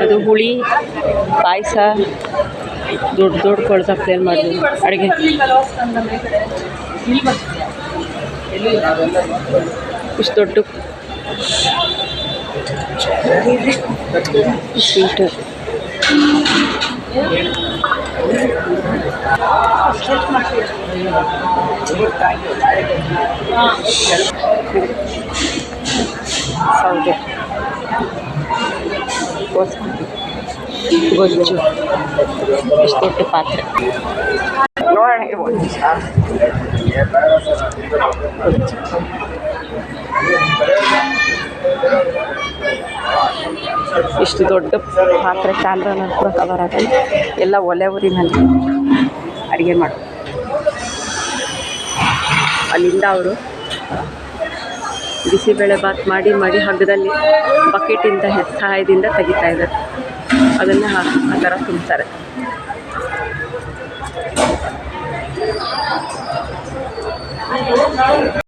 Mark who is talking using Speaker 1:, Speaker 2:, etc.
Speaker 1: ಅದು ಹುಳಿ ಪಾಯಸ ದೊಡ್ಡ ದೊಡ್ಡ ಕೊಳ್ಸಪ್ಲೇನ್ ಮಾಡಿದ್ವಿ ಅಡುಗೆ. ಇಷ್ಟು ದೊಡ್ಡ. ಸ್ವೀಟ್ ಸೌದೆ ಗೊಜ್ಜು ಇಷ್ಟು ದೊಡ್ಡ ಪಾತ್ರೆ ನೋಡೋಣ ಇಷ್ಟು ದೊಡ್ಡ ಪಾತ್ರೆ ಕ್ಯಾಮ್ರಾನಲ್ಲಿ ಕೂಡ ಕವರ್ ಆಗಲ್ಲ. ಎಲ್ಲ ಒಲೆ ಊರಿನಲ್ಲಿ ಅಡುಗೆ ಮಾಡು ಅಲ್ಲಿಂದ ಅವರು ಬಿಸಿಬೇಳೆ ಬಾತ್ ಮಾಡಿ ಮಾಡಿ ಹಗ್ಗದಲ್ಲಿ ಬಕೆಟಿಂದ ಸಹಾಯದಿಂದ ತೆಗಿತಾ ಇದ್ದಾರೆ. ಅದನ್ನು ಆ ಥರ ತುಂಬ್ತಾರೆ.